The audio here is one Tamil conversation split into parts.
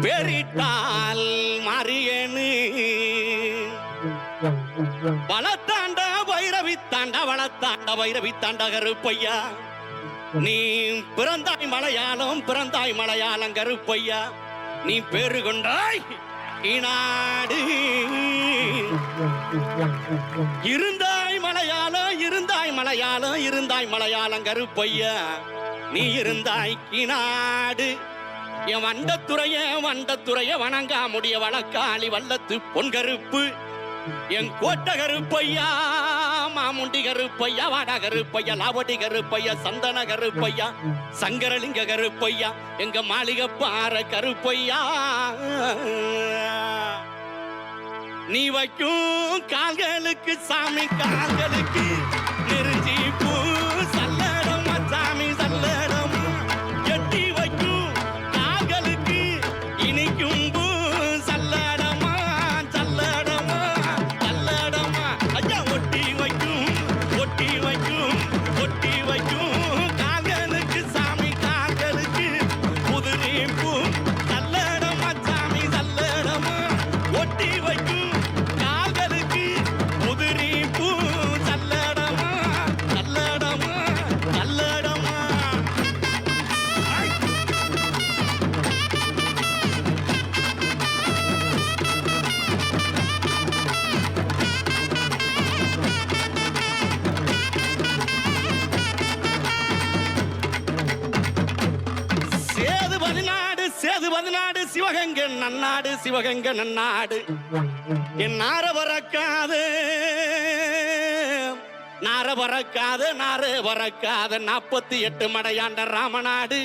வெறிட்டால் மறியனு. வளத்தாண்ட வைரவி தாண்ட வளத்தாண்ட வைரவி தாண்ட கருப்பையா. நீ பிறந்தாய் மலையாளம் பிறந்தாய் மலையாளம் கருப்பையா. நீ பேரு கொண்டாய் இனாடு இருந்தாய் மலையாளம் இருந்தாய் மலையாளம் இருந்தாய் மலையாளம் கருப்பையா. நீ இருந்தாய் கிநாடு என் வண்டத்துறைய வண்டத்துறைய வணங்கா முடிய வழக்காளி வல்லத்து பொன் கருப்பு. என் கோட்ட கருப்பையா மாமுண்டி கருப்பையா வாட கருப்பையா லாவடி கருப்பையா சந்தன கருப்பையா சங்கரலிங்க கருப்பையா எங்க மாளிகை பாற கருப்பையா. நீ வைக்கும் கால்களுக்கு சாமி கால்களுக்கு நெருஞ்சி சிவகங்கை நன்னாடு சிவகங்க நன்னாடு. என் நார வரக்காது நார வரக்காது நார வரக்காது நாற்பத்தி எட்டு மடையாண்ட ராமநாடு.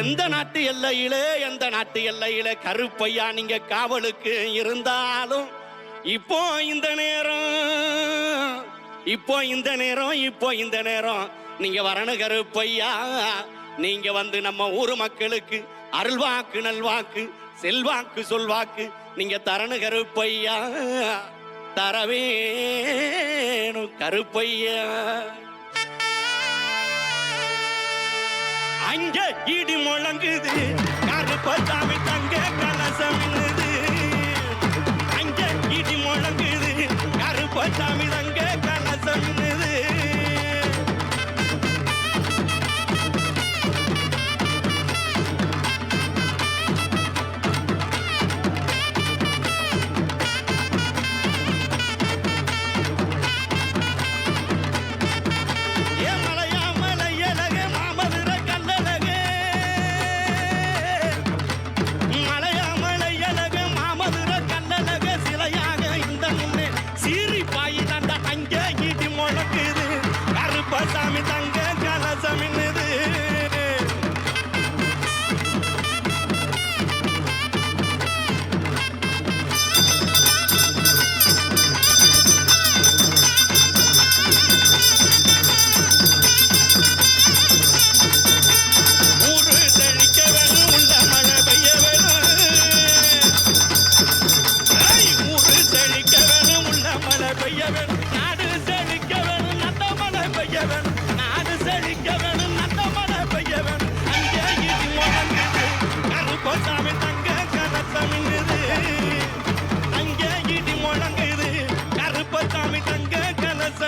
எந்த நாட்டு எல்லையிலே எந்த நாட்டு எல்லையிலே கருப்பையா நீங்க காவலுக்கு இருந்தாலும் இப்போ இந்த நேரம் இப்போ இந்த நேரம் இப்போ இந்த நேரம். நீங்க வரணும் கருப்பையா. நீங்க வந்து நம்ம ஊர் மக்களுக்கு அருள்வாக்கு நல்வாக்கு செல்வாக்கு சொல்வாக்கு நீங்க தரணு கருப்பையா? தரவேணும் கருப்பையா? அங்க இடி முழங்குது கருப்பசாமி தங்க கலசம் அங்க இடி முழங்குது கருப்பசாமி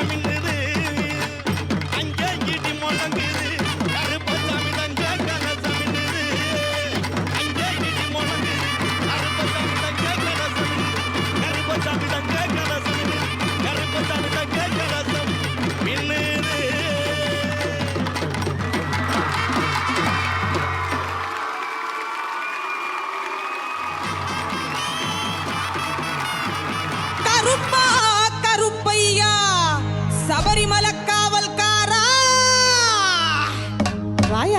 கலசமின்னுது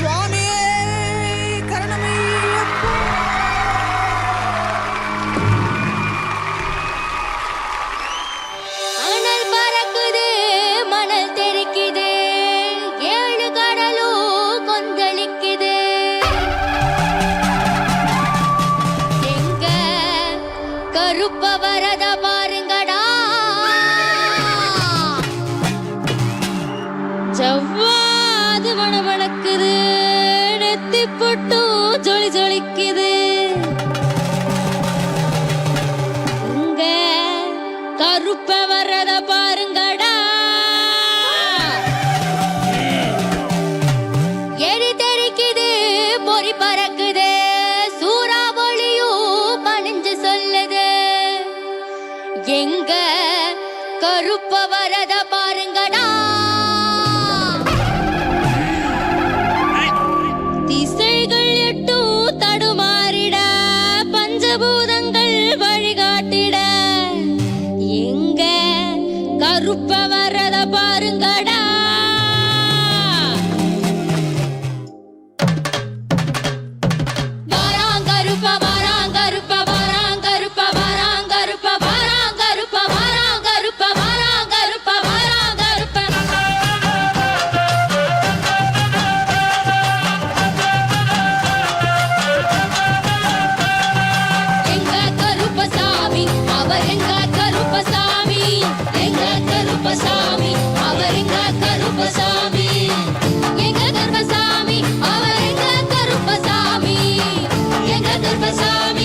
சுவாமியே கரணமையப்பா மணல் தெரிக்குது ஏழு கடலும் கொந்தளிக்குது. எங்க கருப்ப வரத பாருங்கடா பூதங்கள் வழிகாட்டிட. எங்க கருப்ப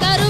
తరు